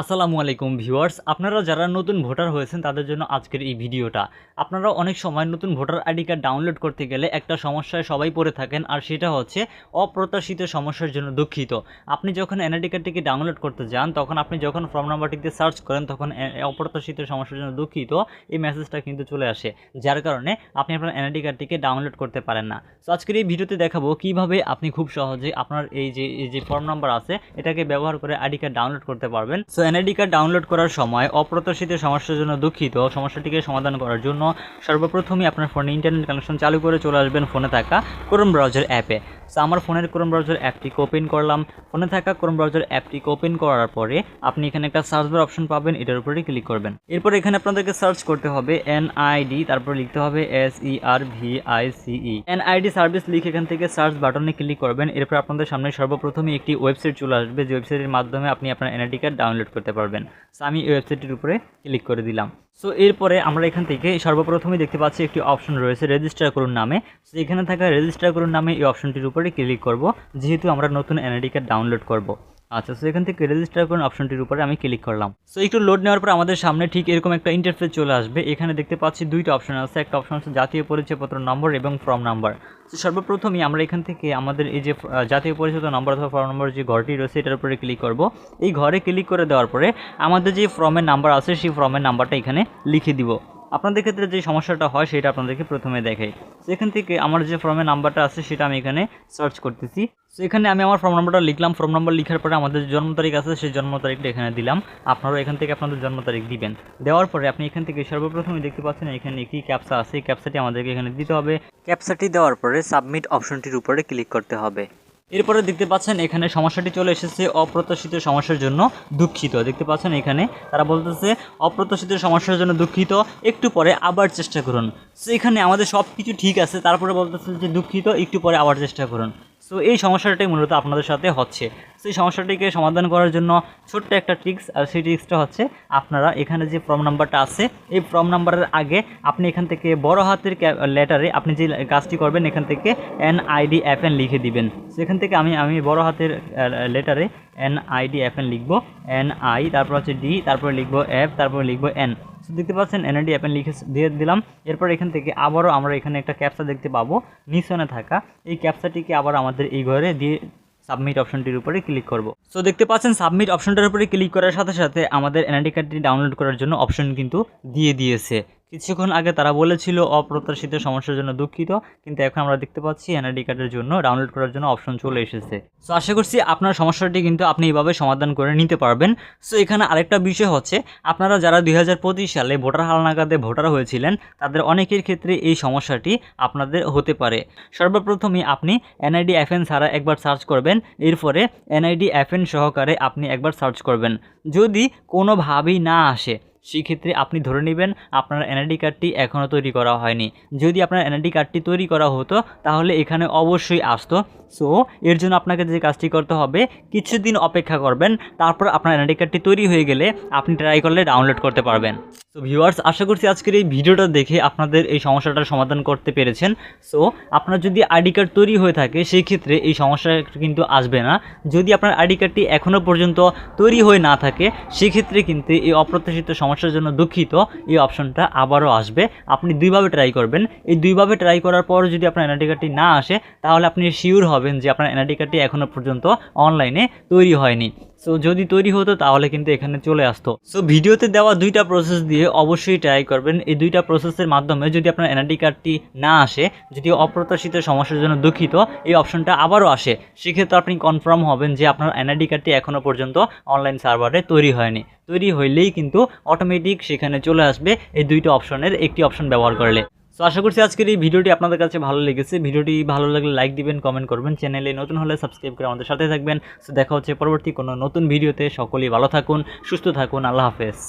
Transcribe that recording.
আসসালামু আলাইকুম ভিউয়ার্স, আপনারা যারা নতুন ভোটার হয়েছেন তাদের জন্য আজকের এই ভিডিওটা। আপনারা অনেক সময় নতুন ভোটার আইডি কার্ড ডাউনলোড করতে গেলে একটা সমস্যায় সবাই পড়ে থাকেন আর সেটা হচ্ছে অপ্রত্যাশিত সমস্যার জন্য দুঃখিত। আপনি যখন এনআইডি কার্ডটিকে ডাউনলোড করতে যান, তখন আপনি যখন ফর্ম নাম্বারটিতে সার্চ করেন, তখন অপ্রত্যাশিত সমস্যার জন্য দুঃখিত। এই মেসেজটা কিন্তু চলে আসে, যার কারণে আপনি আপনার এনআইডি কার্ডটিকে ডাউনলোড করতে পারেন না। তো আজকের এই ভিডিওতে দেখাবো কীভাবে আপনি খুব সহজে আপনার এই যে এই যে ফর্ম নাম্বার আছে, এটাকে ব্যবহার করে আইডি কার্ড ডাউনলোড করতে পারবেন। এনআইডি কার্ড ডাউনলোড করার সময় অপ্রত্যাশিত সমস্যার জন্য দুঃখিত। সমস্যাটিকে সমাধান করার জন্য সর্বপ্রথমে আপনার ফোনে ইন্টারনেট কানেকশন চালু করে চলে আসবেন ফোনে থাকা ক্রোম ব্রাউজার অ্যাপে সো আমার ফোনের ক্রোম ব্রাউজার অ্যাপটিকে ওপেন করলাম। ফোনে থাকা ক্রোম ব্রাউজার অ্যাপটিকে ওপেন করার পরে আপনি এখানে একটা সার্চ বার অপশন পাবেন, এটার উপরে ক্লিক করবেন। এরপর এখানে আপনাদেরকে সার্চ করতে হবে এনআইডি তারপর লিখতে হবে S E R V I C C E NID service লিখে এখান থেকে সার্চ বাটনে ক্লিক করবেন। এরপর আপনাদের সামনে সর্বপ্রথমে একটি ওয়েবসাইট চলে আসবে। যে ওয়েবসাইটের মাধ্যমে আপনি আপনার এনআইডি কার্ড ডাউনলোড করতে পারবেন। সো আমি এই ওয়েবসাইটের উপরে ক্লিক করে দিলাম। সো এরপরে আমরা এখান থেকে সর্বপ্রথমে দেখতে পাচ্ছি একটি অপশন রয়েছে রেজিস্টার করুন নামে। সো এখানে থাকা রেজিস্টার করুন নামে এই অপশনটির উপরে ক্লিক করব। যেহেতু আমরা নতুন এনআইডি কার্ড ডাউনলোড করব। আচ্ছা সো এখান থেকে রেজিস্টার করুন অপশনটির উপরে আমি ক্লিক করলাম। সো একটু লোড নেওয়ার পর আমাদের সামনে ঠিক এরকম একটা ইন্টারফেস চলে আসবে। এখানে দেখতে পাচ্ছি দুইটা অপশন আছে। একটা অপশন আছে জাতীয় পরিচয়পত্র নম্বর এবং ফর্ম নাম্বার তো সর্বপ্রথমই আমরা এখান থেকে আমাদের এই যে জাতীয় পরিচয় নম্বর অথবা ফর্ম নম্বর যে ঘরটি রয়েছে, এটার উপরে ক্লিক করব। এই ঘরে ক্লিক করে দেওয়ার পরে আমাদের যে ফর্মের নাম্বার আছে, সেই ফর্মের নাম্বারটা এখানে লিখে দিব। আপনাদের ক্ষেত্রে যে সমস্যাটা হয়, সেটা আপনাদেরকে প্রথমে দেখাই। সেখান থেকে আমার যে ফর্মের নাম্বারটা আছে, সেটা আমি এখানে সার্চ করতেছি। সো এখানে আমি আমার ফর্ম নাম্বারটা লিখলাম। ফর্ম নাম্বার লিখার পরে আমাদের জন্ম তারিখ আছে, সেই জন্ম তারিখটা এখানে দিলাম। আপনারাও এখান থেকে আপনাদের জন্ম তারিখ দিবেন। দেওয়ার পরে আপনি এখান থেকে সর্বপ্রথমে দেখতে পাচ্ছেন, এখানে কি ক্যাপসা আছে ক্যাপসাটি আমাদেরকে এখানে দিতে হবে। ক্যাপসাটি দেওয়ার পরে সাবমিট অপশনটির উপরে ক্লিক করতে হবে। এরপরে দেখতে পাচ্ছেন এখানে সমস্যাটি চলে এসেছে অপ্রত্যাশিত সমস্যার জন্য দুঃখিত। দেখতে পাচ্ছেন এখানে তারা বলতেছে, অপ্রত্যাশিত সমস্যার জন্য দুঃখিত, একটু পরে আবার চেষ্টা করুন। সো এখানে আমাদের সব কিছু ঠিক আছে, তারপরে বলতেছে যে দুঃখিত, একটু পরে আবার চেষ্টা করুন। সো এই সমস্যাটাই মূলত আপনাদের সাথে হচ্ছে। সেই সমস্যাটিকে সমাধান করার জন্য ছোট্ট একটা ট্রিক্স আর সেই ট্রিক্সটা হচ্ছে আপনারা এখানে যে ফর্ম নাম্বারটা আছে, এই ফর্ম নাম্বারের আগে আপনি এখান থেকে বড় হাতের লেটারে আপনি যে কাজটি করবেন, এখান থেকে এন আইডি এফ এন লিখে দিবেন। সেখান থেকে আমি আমি বড় হাতের লেটারে এন আইডি এফ এন লিখব এন আই তারপর হচ্ছে ডি তারপরে লিখব এফ তারপরে লিখব এন দেখতে পাচ্ছেন এনআইডি অ্যাপেন লিখে দিয়ে দিলাম। এরপর এখান থেকে আবারও আমরা এখানে একটা ক্যাপসা দেখতে পাবো, নিচনে থাকা। এই ক্যাপসাটিকে আবার আমাদের এই ঘরে দিয়ে সাবমিট অপশনটির উপরে ক্লিক করব। সো দেখতে পাচ্ছেন, সাবমিট অপশনটার উপরে ক্লিক করার সাথে সাথে আমাদের এনআইডি কার্ডটি ডাউনলোড করার জন্য অপশন কিন্তু দিয়ে দিয়েছে। কিছুক্ষণ আগে তারা বলেছিল অপ্রত্যাশিত সমস্যার জন্য দুঃখিত, কিন্তু এখন আমরা দেখতে পাচ্ছি এনআইডি কার্ডের জন্য ডাউনলোড করার জন্য অপশন চলে এসেছে। সো আশা করছি আপনার সমস্যাটি কিন্তু আপনি এইভাবে সমাধান করে নিতে পারবেন। সো এখানে আরেকটা বিষয় হচ্ছে, আপনারা যারা দুই হাজার পঁচিশ সালে ভোটার হালনাগাদে ভোটার হয়েছিলেন, তাদের অনেকের ক্ষেত্রে এই সমস্যাটি আপনাদের হতে পারে। সর্বপ্রথমে আপনি এনআইডি এফএন ছাড়া একবার সার্চ করবেন, এরপরে এনআইডি এফএন সহকারে আপনি একবার সার্চ করবেন। যদি কোনোভাবেই না আসে সেক্ষেত্রে আপনি ধরে নেবেন আপনার এনআইডি কার্ডটি এখনও তৈরি করা হয়নি। যদি আপনার এনআইডি কার্ডটি তৈরি করা হতো, তাহলে এখানে অবশ্যই আসতো। সো এর জন্য আপনাকে যে কাজটি করতে হবে, কিছুদিন অপেক্ষা করবেন, তারপর আপনার এনআইডি কার্ডটি তৈরি হয়ে গেলে আপনি ট্রাই করলে ডাউনলোড করতে পারবেন। সো ভিউয়ার্স আশা করছি আজকের এই ভিডিওটা দেখে আপনাদের এই সমস্যাটার সমাধান করতে পেরেছেন। সো আপনার যদি আইডি কার্ড তৈরি হয়ে থাকে, সেই ক্ষেত্রে এই সমস্যা কিন্তু আসবে না। যদি আপনার আইডি কার্ডটি এখনও পর্যন্ত তৈরি হয়ে না থাকে সেক্ষেত্রে কিন্তু এই অপ্রত্যাশিত সমস্যার জন্য দুঃখিত। এই অপশনটা আবারও আসবে। আপনি দুইভাবে ট্রাই করবেন। এই দুইভাবে ট্রাই করার পর যদি আপনার এনআইডি কার্ডটি না আসে, তাহলে আপনি শিওর হবেন যে আপনার এনআইডি কার্ডটি এখনও পর্যন্ত অনলাইনে তৈরি হয়নি। সো যদি তৈরি হতো তাহলে কিন্তু এখানে চলে আসতো। সো ভিডিওতে দেওয়া দুইটা প্রসেস দিয়ে অবশ্যই ট্রাই করবেন। এই দুইটা প্রসেসের মাধ্যমে যদি আপনার এনআইডি কার্ডটি না আসে, যদি অপ্রত্যাশিত সমস্যার জন্য দুঃখিত, এই অপশনটা আবারও আসে, সেক্ষেত্রে আপনি কনফার্ম হবেন যে আপনার এনআইডি কার্ডটি এখনও পর্যন্ত অনলাইন সার্ভারে তৈরি হয়নি। তৈরি হইলেই কিন্তু অটোমেটিক সেখানে চলে আসবে এই দুইটা অপশনের একটি অপশন ব্যবহার করলে। সো আশা করছি আজকের এই ভিডিওটি আপনাদের কাছে ভালো লেগেছে। ভিডিওটি ভালো লাগলে লাইক দিবেন কমেন্ট করবেন। চ্যানেলে নতুন হলে সাবস্ক্রাইব করে আমাদের সাথে থাকবেন। সো দেখা হচ্ছে পরবর্তী কোনো নতুন ভিডিওতে। সকলেই ভালো থাকুন, সুস্থ থাকুন। আল্লাহ হাফেজ।